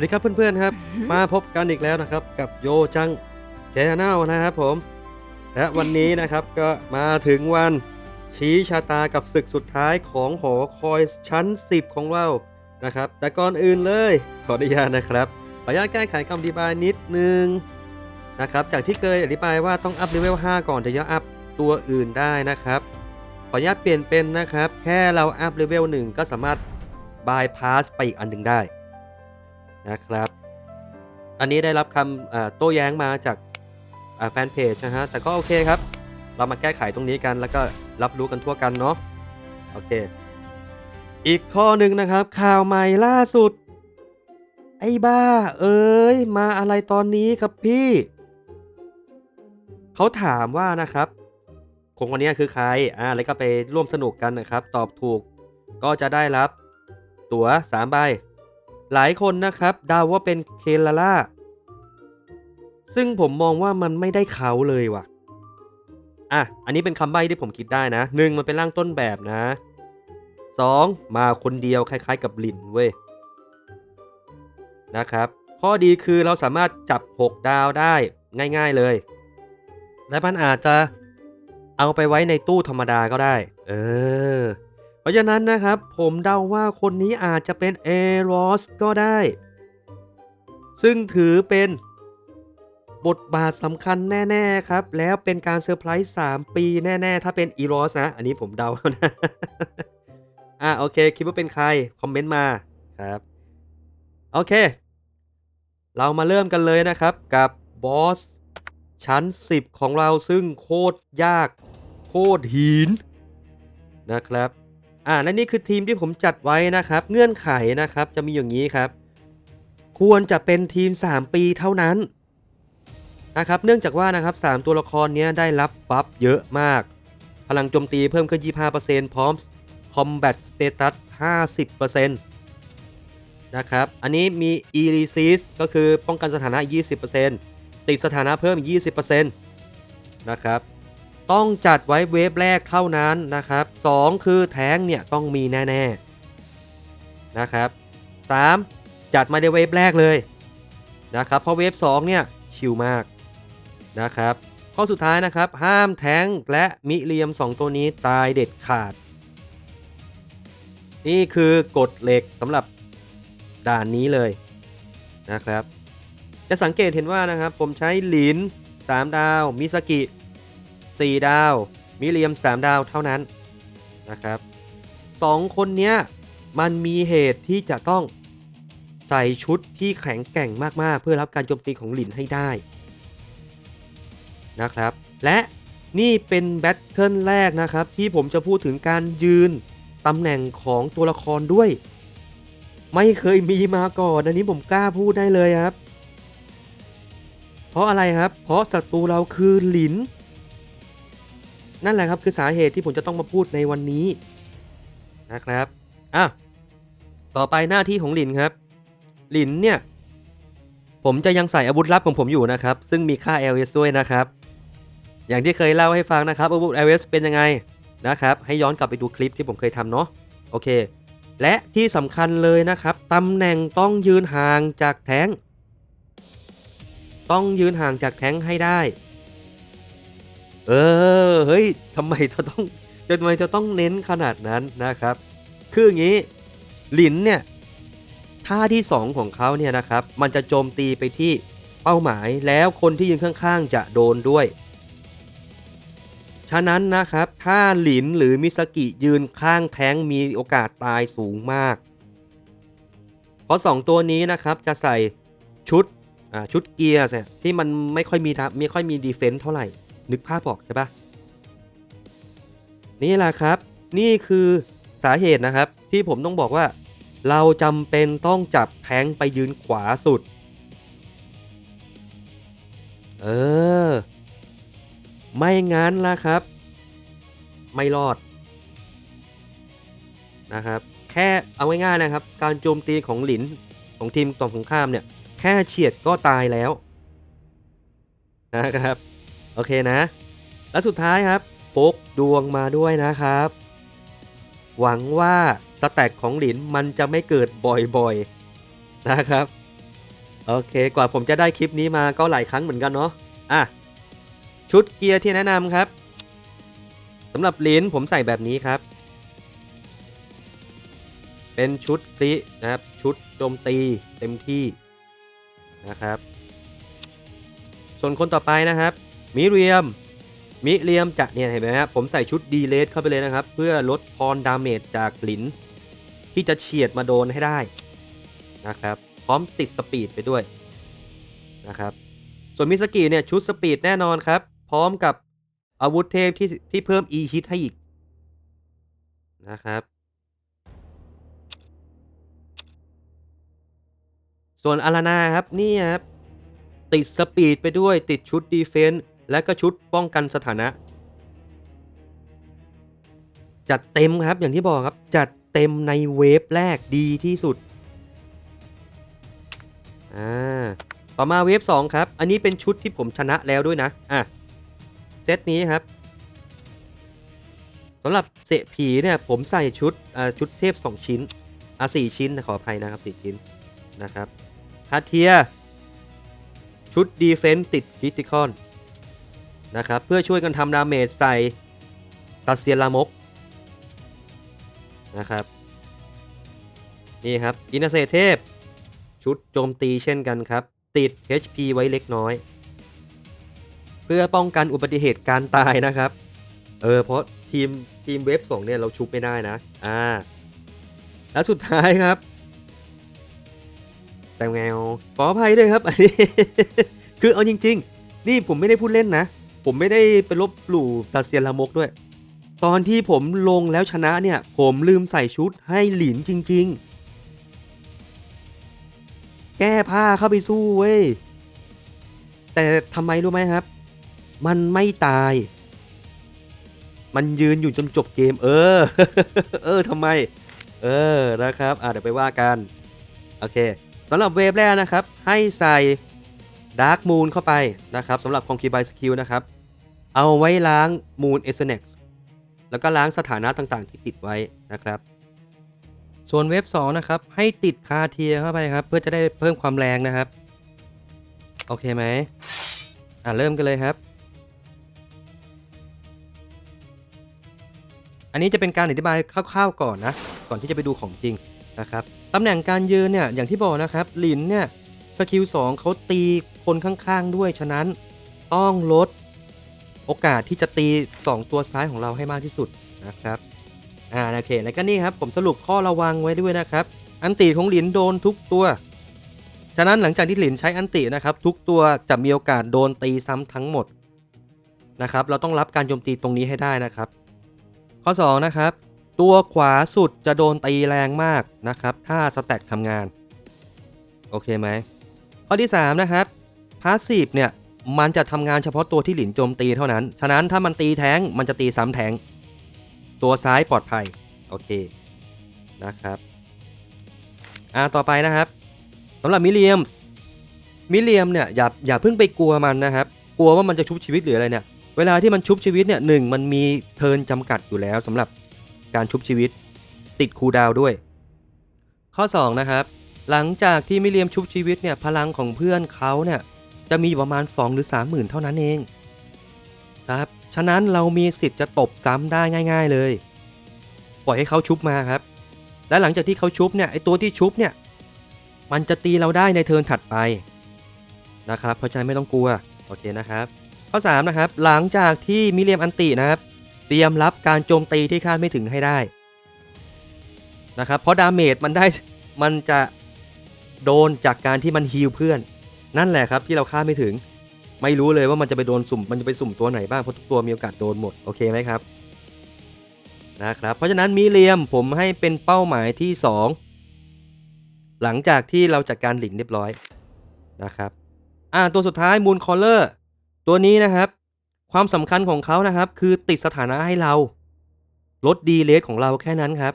สวัสดีครับเพื่อนๆครับ มาพบกันอีกแล้วนะครับ กับโยจังแจนลนะครับผม และวันนี้นะครับก็มาถึงวันชี้ชะตากับศึกสุดท้ายของหอคอยชั้น 10 ของเรานะครับ แต่ก่อนอื่นเลยขออนุญาตนะครับขออนุญาตแก้ไขคำอธิบายนิดนึงนะครับ จากที่เคยอธิบายว่าต้องอัพเลเวล5ก่อนถึงจะอัพตัวอื่นได้นะครับ ขออนุญาตเปลี่ยนเป็นนะครับ แค่เราอัพเลเวล1ก็สามารถบายพาสไปอีกอันหนึ่งได้ นะครับ อันนี้ได้รับคำโต้แย้งมาจากแฟนเพจนะฮะ แต่ก็โอเคครับ เรามาแก้ไขตรงนี้กัน แล้วก็รับรู้กันทั่วกันเนาะ โอเค อีกข้อหนึ่งนะครับ ข่าวใหม่ล่าสุด ไอ้บ้า เอ้ย มาอะไรตอนนี้ครับพี่ เขาถามว่านะครับคนคนนี้คือใคร อ่า แล้วก็ไปร่วมสนุกกันนะครับ ตอบถูกก็จะได้รับ ตั๋ว3ใบ หลายคนนะครับเดาว่าเป็นเคลาล่า ซึ่งผมมองว่ามันไม่ได้เขาเลยว่ะ อะ อันนี้เป็นคำใบ้ที่ผมคิดได้นะหนึ่งมันเป็นร่างต้นแบบนะสองมาคนเดียวคล้ายๆกับลินเว้ย นะครับ ข้อดีคือเราสามารถจับ 6 ดาวได้ง่ายๆเลย และมันอาจจะเอาไปไว้ในตู้ธรรมดาก็ได้ เออ เพราะฉะนั้นนะครับ ผมเดาว่าคนนี้อาจจะเป็นเอรอสก็ได้ ซึ่งถือเป็นบทบาทสำคัญแน่ ๆ ครับ แล้วเป็นการเซอร์ไพรส์3ปีแน่ ๆ ถ้าเป็นอีรอสนะ อันนี้ผมเดานะ อะ โอเค คิดว่าเป็นใคร คอมเมนต์มาครับ โอเค เรามาเริ่มกันเลยนะครับ กับบอส ชั้น 10 ของเราซึ่งโคตรยาก โคตรหินนะครับ อ่าและนี่คือทีมที่ผมจัดไว้นะครับ เงื่อนไขนะครับจะมีอย่างนี้ครับ ควรจะเป็นทีม 3 ปีเท่านั้นนะครับเนื่องจากว่านะครับ3ตัวละครนี้ได้รับบัฟเยอะมาก พลังโจมตีเพิ่มขึ้น 25%พร้อม Combat Status 50%นะครับ อันนี้มี e r e s i s ก็คือป้องกันสถานะ 20%ติดสถานะเพิ่ม 20%นะครับ ต้องจัดไว้เวฟแรกเท่านั้นนะครับ 2 คือแท้งเนี่ยต้องมีแน่ๆนะครับ 3 จัดมาในเวฟแรกเลยนะครับเพราะเวฟ2เนี่ยชิลมากนะครับ ข้อสุดท้ายนะครับ ห้ามแท้งและมิเลียม 2 ตัวนี้ตายเด็ดขาด นี่คือกฎเหล็กสำหรับด่านนี้เลยนะครับ จะสังเกตเห็นว่านะครับผมใช้หลิน 3 ดาว มิสกิ 4 ดาว มิเลียม 3 ดาวเท่านั้นนะครับสองคนเนี้ยมันมีเหตุที่จะต้องใส่ชุดที่แข็งแกร่งมากๆ เพื่อรับการโจมตีของหลินให้ได้นะครับ และนี่เป็นแบทเทิลแรกนะครับ ที่ผมจะพูดถึงการยืนตำแหน่งของตัวละครด้วย ไม่เคยมีมาก่อนอันนี้ผมกล้าพูดได้เลยครับ เพราะอะไรครับ เพราะศัตรูเราคือหลิน นั่นแหละครับคือสาเหตุที่ผมจะต้องมาพูดในวันนี้นะครับอะต่อไปหน้าที่ของหลินครับ หลินเนี่ย ผมจะยังใส่อาวุธลับของผมอยู่นะครับ ซึ่งมีค่า LS ด้วยนะครับ อย่างที่เคยเล่าให้ฟังนะครับอาวุธ LS เป็นยังไงนะครับ ให้ย้อนกลับไปดูคลิปที่ผมเคยทำเนาะโอเค และที่สำคัญเลยนะครับตำแหน่งต้องยืนห่างจากแท้ง ต้องยืนห่างจากแท้งให้ได้ เออเฮ้ยทำไมจะต้องทำไมจะต้องเน้นขนาดนั้นนะครับ คืออย่างนี้หลินเนี่ยท่าที่ 2 ของเขาเนี่ยนะครับ มันจะโจมตีไปที่เป้าหมายแล้วคนที่ยืนข้างๆ จะโดนด้วย ฉะนั้นนะครับ ถ้าหลินหรือมิสกิยืนข้างแท้งมีโอกาสตายสูงมาก เพราะ 2 ตัวนี้นะครับจะใส่ชุดชุดเกียร์ที่มันไม่ค่อยมีทัไม่ค่อยมีดีเฟนต์เท่าไหร่ นึกภาพออกใช่ปะนี่แหละครับ นี่คือสาเหตุนะครับ ที่ผมต้องบอกว่า เราจำเป็นต้องจับแทงไปยืนขวาสุด เออ ไม่งั้นละครับ ไม่รอดนะครับ แค่เอาง่ายๆนะครับ การโจมตีของหลินของทีมตรงข้ามเนี่ย แค่เฉียดก็ตายแล้วนะครับ อเคนะ และสุดท้ายครับพกดวงมาด้วยนะครับ หวังว่าสแต็กของหลินมันจะไม่เกิดบ่อยๆนะครับ โอเคกว่าผมจะได้คลิปนี้มาก็หลายครั้งเหมือนกันเนาะอะชุดเกียร์ที่แนะนำครับสำหรับลินผมใส่แบบนี้ครับ เป็นชุดคลินะครับ ชุดโจมตีเต็มที่นะครับ ส่วนคนต่อไปนะครับ มิเรียม มิเรียมจะเนี่ยเห็นไหมครับผมใส่ชุดดีเลสเข้าไปเลยนะครับ เพื่อลดพรดาเมจจากหลิน ที่จะเฉียดมาโดนให้ได้นะครับ พร้อมติดสปีดไปด้วยนะครับส่วนมิสกิเนี่ยชุดสปีดแน่นอนครับ พร้อมกับอาวุธเทพที่ที่เพิ่ม e hit ให้อีกนะครับส่วนอารานาครับนี่ครับติดสปีดไปด้วยติดชุดดีเฟนส์ และก็ชุดป้องกันสถานะ จัดเต็มครับอย่างที่บอกครับ จัดเต็มในเวฟแรกดีที่สุดอ่าต่อมาเวฟ2ครับ อันนี้เป็นชุดที่ผมชนะแล้วด้วยนะอะเซตนี้ครับสำหรับเสผีเนี่ยผมใส่ชุดอ่าชุดเทพ 2 ชิ้นอะสชิ้นนะขออภัยนะครับ 4 ชิ้นนะครับคาเทีย ชุดดีเฟนต์ติดคิติคอน นะครับเพื่อช่วยกันทำดาเมจใส่ตัดเซียนลามกนะครับนี่ครับอินาเซเทพ ชุดโจมตีเช่นกันครับ ติด HP ไว้เล็กน้อย เพื่อป้องกันอุบัติเหตุการตายนะครับ เออเพราะทีมทีมเวฟสองเนี่ยเราชุบไม่ได้นะ อ่า แล้วสุดท้ายครับ แต่แงวขออภัยด้วยครับอันนี้คือเอาจริง ๆ นี่ผมไม่ได้พูดเล่นนะ ผมไม่ได้ไปลบหลู่ตาเซียนลามกด้วย ตอนที่ผมลงแล้วชนะเนี่ย ผมลืมใส่ชุดให้หลินจริง ๆ แก้ผ้าเข้าไปสู้เว้ย แต่ทำไมรู้ไหมครับ มันไม่ตาย มันยืนอยู่จนจบเกม เออ เออทำไม เออนะครับ อะเดี๋ยวไปว่ากัน โอเคสำหรับเวฟแรกนะครับ ให้ใส่ ดาร์กมูนเข้าไปนะครับสำหรับคองคีบายสกิลนะครับ เอาไว้ล้างมูนเอเซเน็กแล้วก็ล้างสถานะต่างๆ ที่ติดไว้นะครับ ส่วนเวฟ2นะครับ ให้ติดคาเทียเข้าไปครับ เพื่อจะได้เพิ่มความแรงนะครับ โอเคไหมอะเริ่มกันเลยครับ อันนี้จะเป็นการอธิบายคร่าวๆก่อนนะ ก่อนที่จะไปดูของจริงนะครับตำแหน่งการยืนเนี่ยอย่างที่บอกนะครับหลินเนี่ย สกิล2เขาตีคนข้างๆด้วย ฉะนั้นต้องลดโอกาสที่จะตี 2 ตัวซ้ายของเราให้มากที่สุดนะครับ อ่าโอเคแล้วก็นี่ครับ ผมสรุปข้อระวังไว้ด้วยนะครับ อันติของหลินโดนทุกตัว ฉะนั้นหลังจากที่หลินใช้อันตินะครับ ทุกตัวจะมีโอกาสโดนตีซ้ำทั้งหมดนะครับ เราต้องรับการโจมตีตรงนี้ให้ได้นะครับ ข้อ2นะครับตัวขวาสุดจะโดนตีแรงมากนะครับ ถ้าสแต็กทำงาน โอเคไหม ข้อที่ 3 นะครับพาสซีฟเนี่ยมันจะทำงานเฉพาะตัวที่หลินโจมตีเท่านั้น ฉะนั้นถ้ามันตีแท้งมันจะตีซ้ำแท้ง ตัวซ้ายปลอดภัย โอเค นะครับ อ่า ต่อไปนะครับสำหรับมิเลียมส์มิเลียมเนี่ยอย่าอย่าเพิ่งไปกลัวมันนะครับ กลัวว่ามันจะชุบชีวิตหรืออะไรเนี่ย เวลาที่มันชุบชีวิตเนี่ยหนึ่งมันมีเทินจำกัดอยู่แล้วสำหรับการชุบชีวิต ติดคูดาวด้วย ข้อ 2 นะครับ หลังจากที่มิเลียมชุบชีวิตเนี่ยพลังของเพื่อนเขาเนี่ยจะมีอยู่ประมาณ 2 หรือ 3 0,000 เท่านั้นเองครับฉะนั้นเรามีสิทธิ์จะตบซ้ำได้ง่าย ๆเลย ปล่อยให้เขาชุบมาครับ และหลังจากที่เขาชุบเนี่ยไอตัวที่ชุบเนี่ยมันจะตีเราได้ในเทิร์นถัดไปนะครับ เพราะฉะนั้นไม่ต้องกลัวโอเคนะครับ ข้อ 3 นะครับ หลังจากที่มิเลียมอันตินะครับ เตรียมรับการโจมตีที่คาดไม่ถึงให้ได้นะครับเพราะดาเมจมันได้มันจะ โดนจากการที่มันฮีลเพื่อน นั่นแหละครับที่เราคาดไม่ถึง ไม่รู้เลยว่ามันจะไปโดนสุ่ม มันจะไปสุ่มตัวไหนบ้างเพราะทุกตัวมีโอกาสโดนหมดโอเคไหมครับนะครับเพราะฉะนั้นมิเลียมผมให้เป็นเป้าหมายที่ 2 หลังจากที่เราจัดการหลินเรียบร้อยนะครับอ่าตัวสุดท้ายมูนคอลเลอร์ตัวนี้นะครับ ความสำคัญของเขานะครับ คือติดสถานะให้เราลดดีเลสของเราแค่นั้นครับ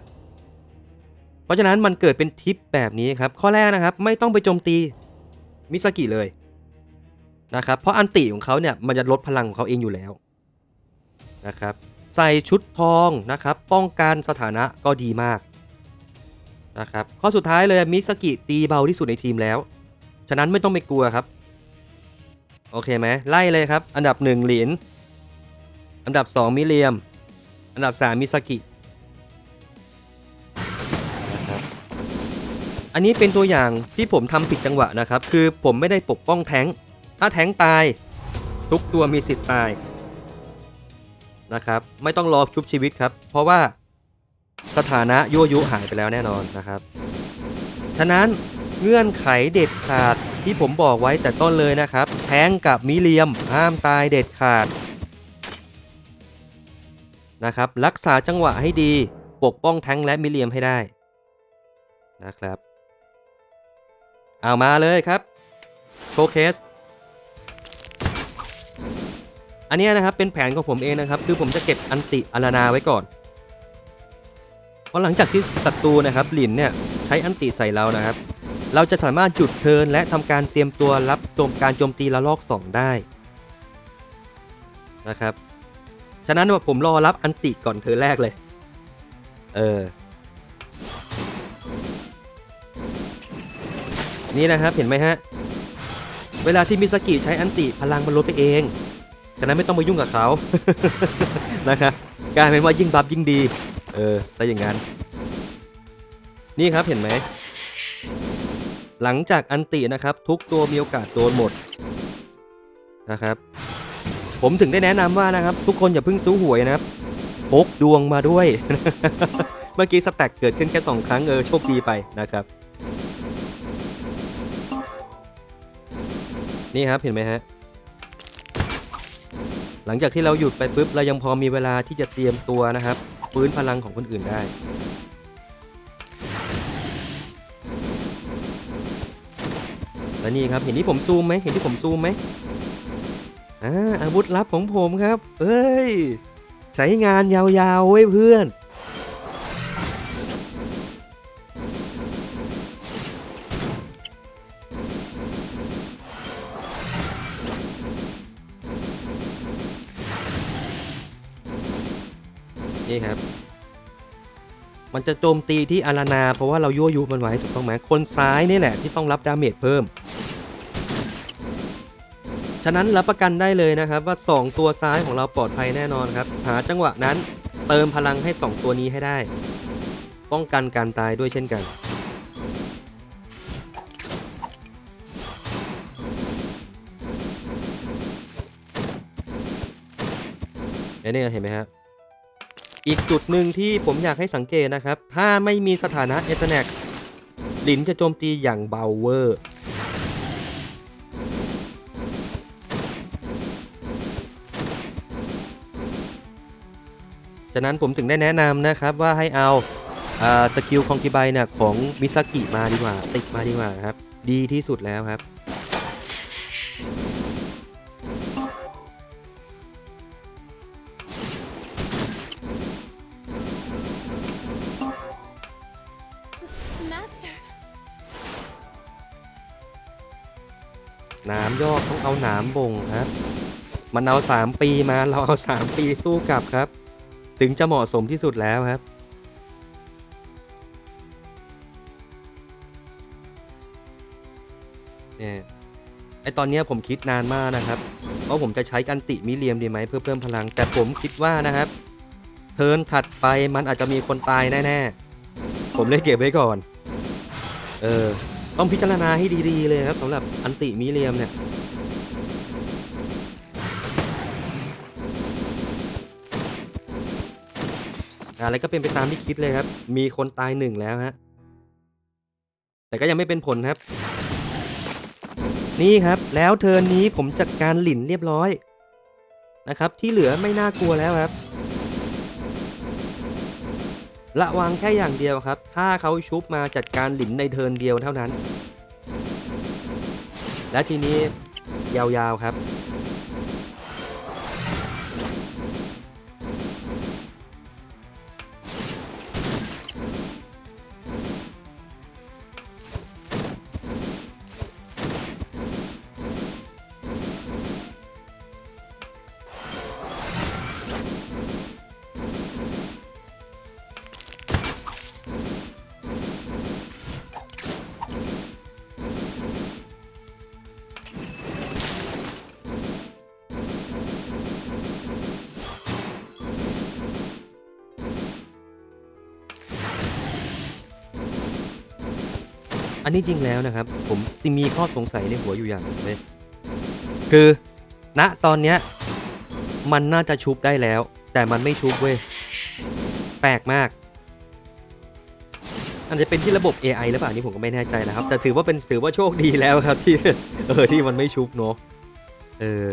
เพราะฉะนั้นมันเกิดเป็นทิปแบบนี้ครับ ข้อแรกนะครับ ไม่ต้องไปโจมตีมิสกิเลยนะครับ เพราะอันติของเขาเนี่ยมันจะลดพลังของเขาเองอยู่แล้วนะครับ ใส่ชุดทองนะครับ ป้องกันสถานะก็ดีมากนะครับข้อสุดท้ายเลยมิสกิตีเบาที่สุดในทีมแล้ว ฉะนั้นไม่ต้องไปกลัวครับ โอเคไหมไล่เลยครับ อันดับหนึ่งหลินอันดับสองมิเรียม อันดับสามมิซากิ อันนี้เป็นตัวอย่างที่ผมทำผิดจังหวะนะครับ คือผมไม่ได้ปกป้องแท้ง ถ้าแท้งตาย ทุกตัวมีสิทธิ์ตายนะครับ ไม่ต้องรอชุบชีวิตครับ เพราะว่าสถานะยั่วยุหายไปแล้วแน่นอนนะครับ ฉะนั้นเงื่อนไขเด็ดขาดที่ผมบอกไว้แต่ต้นเลยนะครับ แท้งกับมิเลียมห้ามตายเด็ดขาดนะครับ รักษาจังหวะให้ดี ปกป้องแท้งและมิเลียมให้ได้นะครับ เอามาเลยครับโชว์เคสอันนี้นะครับเป็นแผนของผมเองนะครับ คือผมจะเก็บอันติอารานาไว้ก่อนเพราะหลังจากที่ศัตรูนะครับหลินเนี่ยใช้อันติใส่เรานะครับ เราจะสามารถหยุดเทินและทำการเตรียมตัวรับโจมการโจมตีระลอก 2 ได้นะครับ ฉะนั้นว่าผมรอรับอันติก่อนเทิร์นแรกเลย เออ นี่นะครับเห็นไหมฮะ เวลาที่มิสกิใช้อันติพลังมันลดไปเองฉะนั้นไม่ต้องไปยุ่งกับเขานะครับกลายเป็นว่ายิ่งบัฟยิ่งดี เออถ้าอย่างนั้น นี่ครับเห็นไหม หลังจากอันตินะครับ ทุกตัวมีโอกาสโดนหมดนะครับ ผมถึงได้แนะนำว่านะครับ ทุกคนอย่าเพิ่งซื้อหวยนะครับพกดวงมาด้วย เมื่อกี้สแต็กเกิดขึ้นแค่สองครั้งเออโชคดีไปนะครับ นี่ครับเห็นไหมฮะ หลังจากที่เราหยุดไปปุ๊บเรายังพอมีเวลาที่จะเตรียมตัวนะครับฟื้นพลังของคนอื่นได้ และนี่ครับเห็นที่ผมซูมไหมเห็นที่ผมซูมไหมอ่าอาวุธลับของผมครับเฮ้ยใช้งานยาวๆไว้ยเพื่อน มันจะโจมตีที่อารานา เพราะว่าเรายั่วยุมันไว้ถูกต้องไหมคนซ้ายนี่แหละที่ต้องรับดาเมจเพิ่ม ฉะนั้นรับประกันได้เลยนะครับว่า 2 ตัวซ้ายของเราปลอดภัยแน่นอนครับ หาจังหวะนั้นเติมพลังให้ 2 ตัวนี้ให้ได้ ป้องกันการตายด้วยเช่นกันเห็นไหมเห็นไหมครับ อีกจุดหนึ่งที่ผมอยากให้สังเกตนะครับ ถ้าไม่มีสถานะเอสแนกหลินจะโจมตีอย่างเบาเวอร์ ฉะนั้นผมถึงได้แนะนำนะครับว่าให้เอาอ่าสกิลคองกิไบเนี่ยของมิซากิมาดีกว่า ติดมาดีกว่าครับ ดีที่สุดแล้วครับ เอาหนามบ่งครับ มันเอาสามปีมาเราเอาสามปีสู้กลับครับ ถึงจะเหมาะสมที่สุดแล้วครับเนี่ยไอตอนนี้ผมคิดนานมากนะครับว่าผมจะใช้กันติมิเลียมดีไหมเพื่อเพิ่มพลัง แต่ผมคิดว่านะครับ เทิร์นถัดไปมันอาจจะมีคนตายแน่ๆ ผมเลยเก็บไว้ก่อน เออ ต้องพิจารณาให้ดีๆเลยครับสำหรับอันติมิเลียมเนี่ย อะไรก็เป็นไปตามที่คิดเลยครับ มีคนตายหนึ่งแล้วฮะ แต่ก็ยังไม่เป็นผลครับ นี่ครับ แล้วเทิร์นนี้ผมจัดการหลินเรียบร้อยนะครับ ที่เหลือไม่น่ากลัวแล้วครับ ระวังแค่อย่างเดียวครับ ถ้าเขาชุบมาจัดการหลินในเทิร์นเดียวเท่านั้น และทีนี้ยาวๆครับ นี้จริงแล้วนะครับ ผมมีข้อสงสัยในหัวอยู่อย่างหนึงเลยคือณตอนเนี้ยมันน่าจะชุบได้แล้ว แต่มันไม่ชุบเว้ยแปลกมากอาจจะเป็นที่ระบบ AI หรือเปล่านี่ผมก็ไม่แน่ใจนะครับ แต่ถือว่าเป็นถือว่าโชคดีแล้วครับที่เออที่มันไม่ชุบเนาะเออ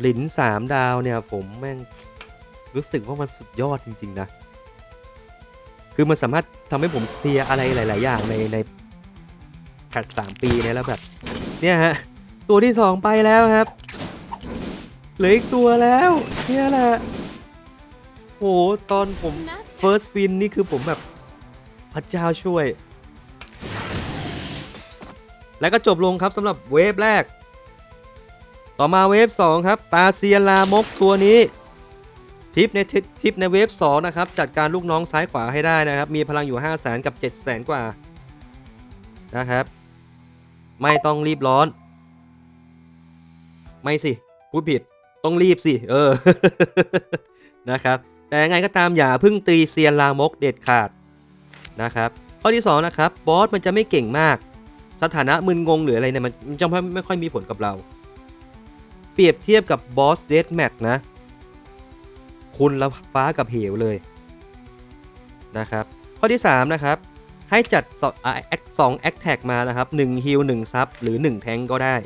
หลินสามดาวเนี่ยผมแม่งรู้สึกว่ามันสุดยอดจริง ๆ นะ คือมันสามารถทำให้ผมเคลียร์อะไรหลาย ๆ อย่างในในแพทสามปีเนี่ยแล้วแบบ เนี่ยฮะ ตัวที่สองไปแล้วครับเหลืออีกตัวแล้ว เนี่ยแหละโหตอนผม First Win นี่คือผมแบบพระเจ้าช่วย แล้วก็จบลงครับสำหรับเวฟแรก ต่อมาเวฟ2ครับตาเซียลามกตัวนี้ทิปในทิปทิปในเวฟ2นะครับจัดการลูกน้องซ้ายขวาให้ได้นะครับ มีพลังอยู่ 5 0 0แสนกับ 7 0 0แสนกว่านะครับ ไม่ต้องรีบร้อน ไม่สิ พูดผิดต้องรีบสิ เออนะครับ แต่ยังไงก็ตามอย่าพึ่งตีเซียนลามกเด็ดขาดนะครับ ข้อที่ 2 นะครับ บอสมันจะไม่เก่งมาก สถานะมึนงงหรืออะไรเนี่ยมันจะไม่ค่อยมีผลกับเรา เปรียบเทียบกับบอสเดดแมทนะ คุณละฟ้ากับเหวเลยนะครับ ข้อที่ 3 นะครับ ให้จัดสองแอคสองแอคแท็กมานะครับ1ฮิล1ซับหรือ 1 แทงก็ได้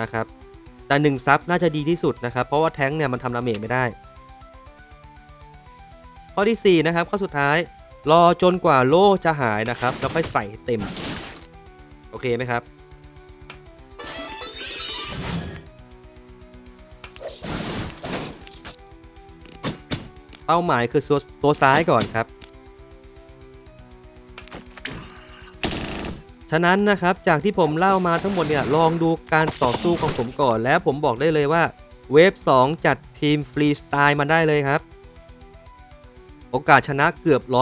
นะครับแต่1ซับน่าจะดีที่สุดนะครับ เพราะว่าแทงเนี่ยมันทำดาเมจไม่ได้ ข้อที่ 4 นะครับ ข้อสุดท้ายรอจนกว่าโล่จะหายนะครับ แล้วค่อยใส่เต็ม โอเคไหมครับ เป้าหมายคือตัวตัวซ้ายก่อนครับ ฉะนั้นนะครับจากที่ผมเล่ามาทั้งหมดเนี่ยลองดูการต่อสู้ของผมก่อน แล้วผมบอกได้เลยว่าเวฟ 2 จัดทีมฟรีสไตล์มาได้เลยครับ โอกาสชนะเกือบ 100%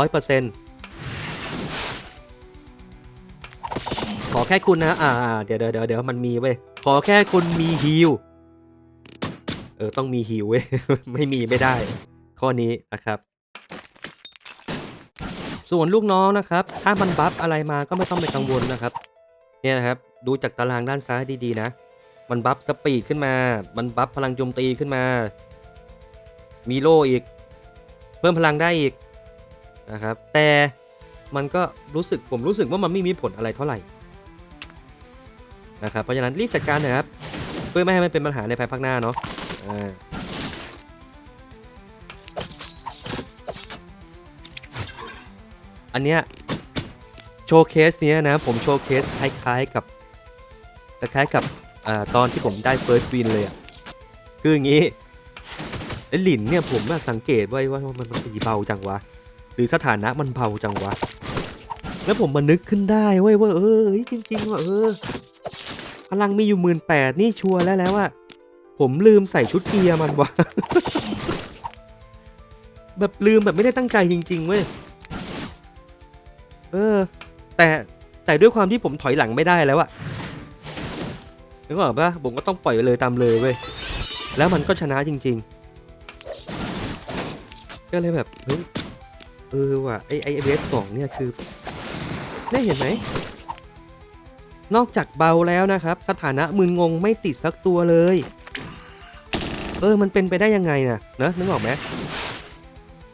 ขอแค่คุณนะ อ่า เดี๋ยวเดี๋ยวเดี๋ยวมันมีเว้ย ขอแค่คุณมีฮิลเออ ต้องมีฮิลเว้ย ไม่มีไม่ได้ ข้อนี้นะครับ ส่วนลูกน้องนะครับ ถ้ามันบัฟอะไรมาก็ไม่ต้องไปกังวลนะครับ เนี่ยนะครับ ดูจากตารางด้านซ้ายดีๆนะ มันบัฟสปีดขึ้นมา มันบัฟพลังโจมตีขึ้นมา มีโล่อีก เพิ่มพลังได้อีกนะครับ แต่มันก็รู้สึกผมรู้สึกว่ามันไม่มีผลอะไรเท่าไหร่นะครับ เพราะฉะนั้นรีบจัดการนะครับ เพื่อไม่ให้มันเป็นปัญหาในภายภาคหน้าเนาะ อันเนี้ยโชว์เคสเนี้ยนะผมโชว์เคสคล้ายๆกับคล้ายๆกับอตอนที่ผมได้เฟิร์สวินเลยอะคืออย่างงี้ไอ้หลินเนี่ยผมสังเกตไว้ว่ามันมันตีเบาจังวะ หรือสถานะมันเบาจังวะ แล้วผมมานึกขึ้นได้เว้ยว่าเออจริงๆว่าเออพลังมีอยู่หมื่นแปดนี่ชัวร์แล้วแล้วอะผมลืมใส่ชุดเกียร์มันวะแบบลืมแบบไม่ได้ตั้งใจจริงๆเว้ย เออ แต่แต่ด้วยความที่ผมถอยหลังไม่ได้แล้วอะนึกออกปะผมก็ต้องปล่อยไปเลยตามเลยเว้ย แล้วมันก็ชนะจริง ๆ ก็เลยแบบเฮ้ยเออว่ะไอไอเวฟสองเนี่ยคือได้เห็นไหม นอกจากเบาแล้วนะครับ สถานะมึนงงไม่ติดสักตัวเลย เออมันเป็นไปได้ยังไงนะนะนึกออกไหม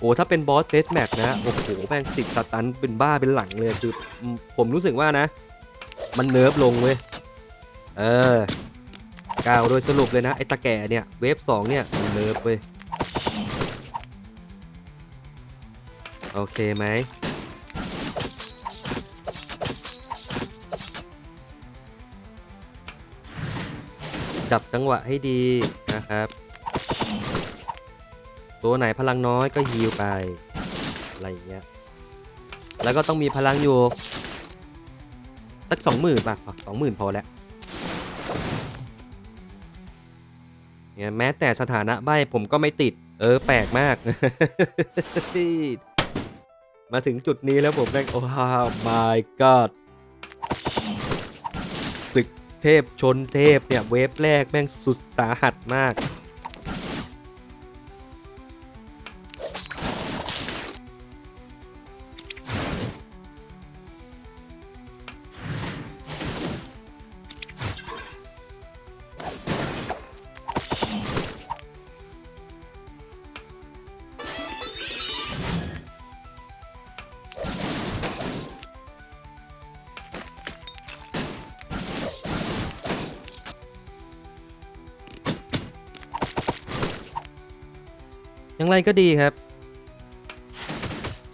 โอ้ถ้าเป็นบอสเดสแมทนะโอ้โหแม่งติดสตันเป็นบ้าเป็นหลังเลยคือผมรู้สึกว่านะ มันเนิร์ฟลงเว้ยเออกล่าวโดยสรุปเลยนะ ไอ้ตะแก่เนี่ย เวฟสองเนี่ยมันเนิร์ฟเว้ยโอเคไหมจับจังหวะให้ดีนะครับ ตัวไหนพลังน้อยก็ฮีลไป อะไรอย่างเงี้ย แล้วก็ต้องมีพลังอยู่ สักสองหมื่นป่ะสองหมื่นพอแล้วเนี่ยแม้แต่สถานะใบผมก็ไม่ติด เออ แปลกมากมาถึงจุดนี้แล้วผมแม่งโอ้ my god ศึกเทพชนเทพเนี่ย เวฟแรกแม่งสุดสาหัสมาก ก็ดีครับ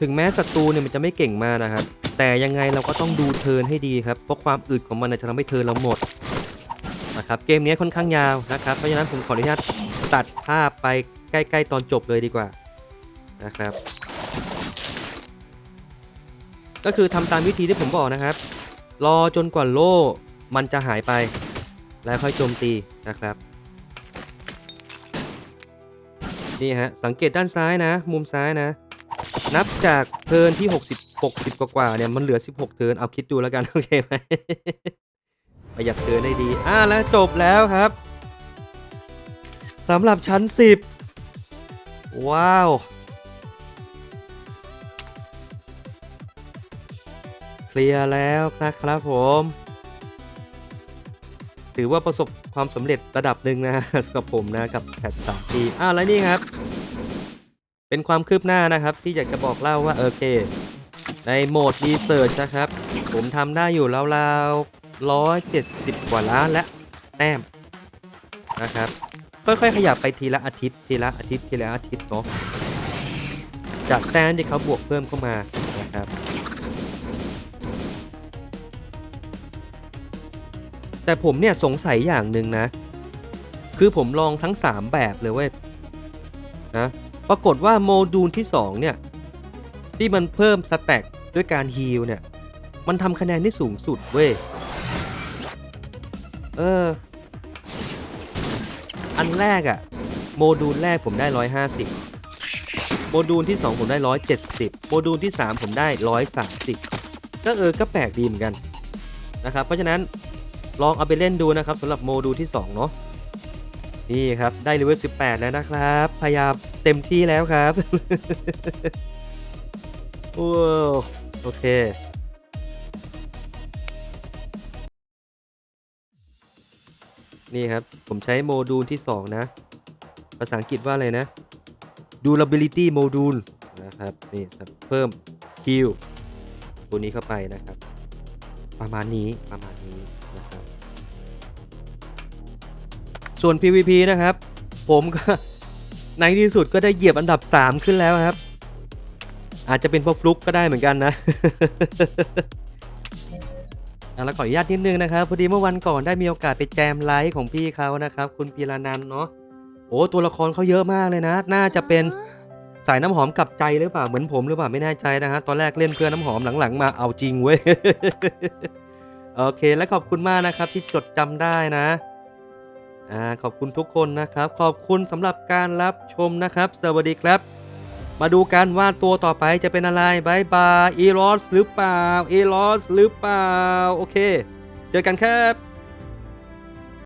ถึงแม้ศัตรูเนี่ยมันจะไม่เก่งมากนะครับ แต่ยังไงเราก็ต้องดูเทิร์นให้ดีครับ เพราะความอึดของมันจะทำให้เทิร์นเราหมดนะครับ เกมนี้ค่อนข้างยาวนะครับ เพราะฉะนั้นผมขออนุญาตตัดภาพไปใกล้ ๆ ตอนจบเลยดีกว่านะครับ ก็คือทำตามวิธีที่ผมบอกนะครับ รอจนกว่าโล่มันจะหายไป แล้วค่อยโจมตีนะครับ นี่ฮะ สังเกตด้านซ้ายนะ มุมซ้ายนะ นับจากเทิร์นที่ 60 60 กว่ากว่าเนี่ย มันเหลือ 16 เทิร์น เอาคิดดูแล้วกัน โอเคไหม ประหยัดเทิร์นได้ดี อ่าแล้วจบแล้วครับ สำหรับชั้น 10 ว้าว เคลียร์แล้วนะครับผม ถือว่าประสบความสำเร็จระดับหนึ่งนะกับผมนะกับแพทสามปีอ้าวแล้วนี่ครับ เป็นความคืบหน้านะครับ ที่อยากจะบอกเล่าว่าโอเค ในโหมดรีเสิร์ชนะครับ ผมทำได้อยู่ราวๆร้อยเจ็ดสิบกว่าล้านและแต้มนะครับค่อยๆขยับไปทีละอาทิตย์ทีละอาทิตย์ทีละอาทิตย์เนาะจากแต้มที่เขาบวกเพิ่มเข้ามานะครับ แต่ผมเนี่ยสงสัยอย่างหนึ่งนะ คือผมลองทั้ง 3 แบบเลยเว้ยนะปรากฏว่าโมดูลที่ 2 เนี่ย ที่มันเพิ่มสแต็กด้วยการฮีลเนี่ย มันทำคะแนนได้สูงสุดเว้ย เออ อันแรกอะโมดูลแรกผมได้ 150 โมดูลที่ 2 ผมได้ 170 โมดูลที่ 3 ผมได้ 130 ก็เออก็แปลกดีเหมือนกันนะครับ เพราะฉะนั้น ลองเอาไปเล่นดูนะครับสำหรับโมดูลที่2เนาะนี่ครับ ได้เลเวล18 แล้วนะครับ พยายามเต็มที่แล้วครับโอ้โอเค นี่ครับ ผมใช้โมดูลที่ 2 นะ ภาษาอังกฤษว่าอะไรนะ durability module นะครับ นี่ครับเพิ่ม heal ตัวนี้เข้าไปนะครับ ประมาณนี้ประมาณนี้นะครับ ส่วน PVP นะครับ ผมก็ในที่สุดก็ได้เหยียบอันดับ 3 ขึ้นแล้วครับ อาจจะเป็นเพราะฟลุกก็ได้เหมือนกันนะอะแล้วขออนุญาตนิดนึงนะครับพอดีเมื่อวันก่อนได้มีโอกาสไปแจมไลฟ์ของพี่เขานะครับ คุณพีรานันท์เนาะโอ้ตัวละครเขาเยอะมากเลยนะ น่าจะเป็นสายน้ำหอมกลับใจหรือเปล่าเหมือนผมหรือเปล่าไม่แน่ใจนะฮะตอนแรกเล่นเพื่อน้ำหอมหลังๆ มาเอาจริงเว้ยโอเค และขอบคุณมากนะครับที่จดจำได้นะ อ่าขอบคุณทุกคนนะครับ ขอบคุณสำหรับการรับชมนะครับ สวัสดีครับ มาดูกันว่าตัวต่อไปจะเป็นอะไรบายบายอีลอสหรือเปล่าอีลอสหรือเปล่า โอเค เจอกันครับ